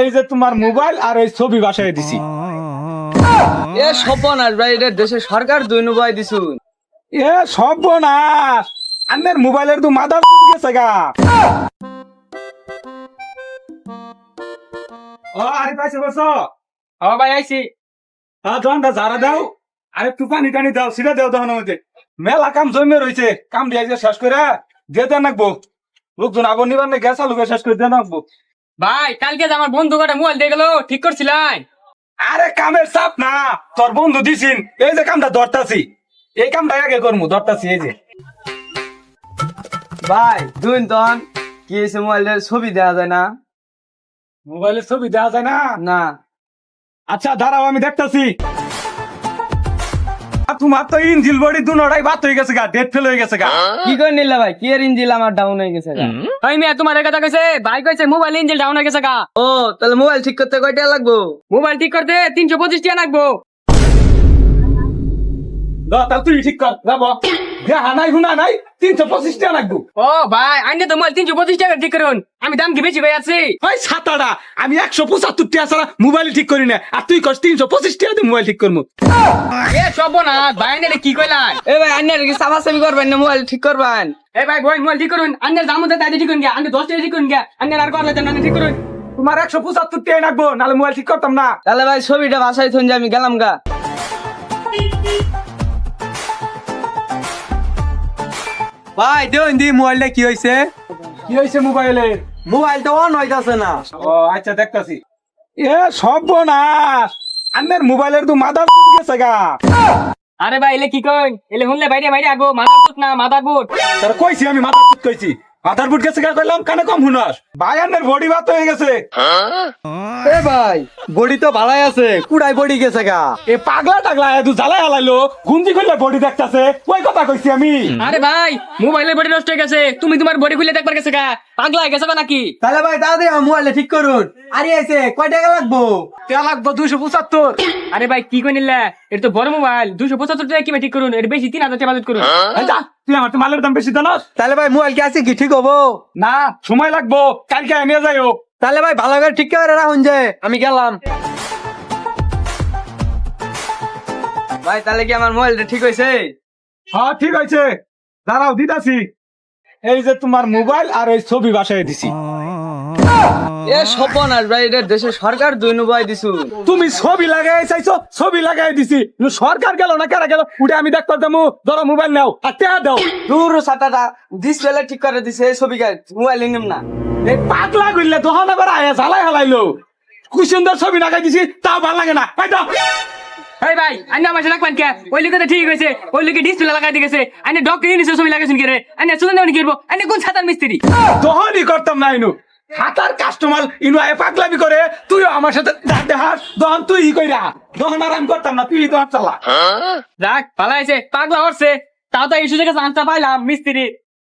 এই যে তোমার মোবাইল আর এই ছবি বাসায় দিছি। এ সপনাশ ভাই এটা দেশের সরকার দুই নুবাই দিছুন। এ না আন্নের মোবাইলের তো মাদার গেছে গা। ও আরে পাইছে বসো ও ভাই আইছি। হ্যাঁ দোকানটা ঝাড়া দাও। আরে একটু পানি টানি দাও সেটা দেও দোকানের মধ্যে মেলা কাম জমে রয়েছে কাম দিয়ে শেষ করে দিয়ে দেন রাখব লোকজন আবার নিবার না গ্যাস আলুকে শেষ করে দেন রাখব ভাই কালকে যে আমার বন্ধু কটা মোবাইল দিয়ে গেল ঠিক করছিলাম আরে কামের চাপ না তোর বন্ধু দিছিন এই যে কামটা ধরতাছি। এই কামটা আগে করব ধরতাছি এই যে। ভাই দুই তন কি হয়েছে মোবাইলের ছবি দেওয়া যায় না? মোবাইলের ছবি দেওয়া যায় না? না। আচ্ছা দাঁড়াও আমি দেখতাছি। তোমার তো ইঞ্জিল বডি দুনোটাই বাত হয়ে গেছে গা ডেট ফেল হয়ে গেছে গা। কি করে নিলা ভাই? কি এর ইঞ্জিল আমার ডাউন হয়ে গেছে গা? ওই মেয়ে তোমার কথা কইছে? ভাই কইছে মোবাইল ইঞ্জিন ডাউন হয়ে গেছে গা। ও তাহলে মোবাইল ঠিক করতে কয়টা লাগবো? মোবাইল ঠিক করতে তিনশো পঁচিশ টাকা লাগবো। দা তাহলে তুই ঠিক কর যাব। দেখা নাই হুনা নাই। তিনশো পঁচিশ টাকা লাগবো। ও ভাই আইনে তো মোবাইল তিনশো পঁচিশ টাকা ঠিক করুন। আমি দাম কি বেশি ভাই আছি? ওই সাতাটা আমি একশো পঁচাত্তর টাকা ছাড়া মোবাইল ঠিক করি না। আর তুই কর তিনশো পঁচিশ টাকা দিয়ে মোবাইল ঠিক করব এ সব না ভাই আইনে কি কইলাই এ ভাই আন্যার কি সাফাসাফি করবেন না মোবাইল ঠিক করবেন? এ ভাই বই মোবাইল ঠিক করুন। আন্নের দাম মধ্যে তাই ঠিক করুন গিয়া। আন্নে দশ টাকা ঠিক করুন গিয়া। আন্নের আর করলে দেন ঠিক করুন। তোমার একশো পঁচাত্তর টাকা লাগবো নাহলে মোবাইল ঠিক করতাম না। তাহলে ভাই ছবিটা বাসায় থন যে আমি গেলাম গা। ভাই দেউন দি মোবাইলটা কি হয়েছে কি হয়েছে মোবাইলে? মোবাইলটা অন হইতাছে না। ও আচ্ছা দেখতাছি। এ সব না আন্নের মোবাইলের তো মাদার গেছে গা। আরে ভাই এলে কি কই এলে হুনলে বাইরে বাইরে আগো মাদার বুট না মাদার বুট তোর কইছি আমি মাদার কইছি। মাদার বুট গেছে গা কইলাম কানে কম হুনাস ভাই আন্নের বডি বাত হয়ে গেছে। এ ভাই বডি তো ভালাই আছে কুড়াই বডি গেছে গা। এ পাগলা টাগলা এ তুই জ্বালাই হালাইলো গুঞ্জি খুললে বডি দেখতাছে। ওই কথা কইছি আমি। আরে ভাই মোবাইলের বডি নষ্ট হয়ে গেছে তুমি তোমার বডি খুলে দেখবার গেছে গা। পাগলা হয়ে গেছে গো নাকি? তাহলে ভাই আমার মোবাইলটা ঠিক করুন। আরে আইছে কয় টাকা লাগবো? তে লাগবো দুইশো পঁচাত্তর। আরে ভাই কি কই নিলে এটা তো বড় মোবাইল দুশো পঁচাত্তর টাকা কি ভাই ঠিক করুন? এটা বেশি তিন হাজার টাকা বাজেট করুন। যা, তুই আমার মালের দাম বেশি জানাস? তাহলে ভাই মোবাইল কি আছে কি? ঠিক হব? না সময় লাগবো। কালকে এনে হোক। তাহলে ভাই ভালো করে ঠিক করে রাখুন যে আমি গেলাম। ভাই তাহলে কি আমার মোবাইলটা ঠিক হয়েছে? হ্যাঁ ঠিক হয়েছে। দাঁড়াও দিদাসি এই যে তোমার মোবাইল আর এই ছবি বাসায় দিছি। এ সপনাশ ভাই এটা দেশের সরকার দুই নুবাই দিছু। তুমি ছবি লাগাই চাইছো ছবি লাগাই দিছি। কিন্তু সরকার গেল না কেরা গেল? উঠে আমি দেখতে যাব ধরো মোবাইল নাও আর টেহা দাও। দূর সাতাটা ডিসপ্লে ঠিক করে দিছে এই ছবি মোবাইল নিম না। এই পাগলা করলে তখন আবার আয়া জ্বালাই হালাইলো। কি সুন্দর ছবি লাগাই দিছি তাও ভালো লাগে না। এই দাও। এই ভাই আইনে আমার সাথে রাখবেন কে ওই লিখে তো ঠিক হয়েছে ওই লিখে ডিসপ্লে লাগাই দিয়ে গেছে। আইনে ডক্টর ইনিসে ছবি লাগাইছেন কে রে আইনে সুগন্ধ কি করব? আইনে কোন ছাতার মিস্ত্রি? তখনই করতাম না ইনু হাতার কাস্টমার ইনু আয় পাগলামি করে তুইও আমার সাথে দেখাস দহন তুই ই কইরা। দহন আরাম করতাম না তুই দহন চালা। যাক ভালো হয়েছে পাগলা হচ্ছে। তাও তো ইস্যু থেকে জানতে পাইলাম মিস্ত্রি।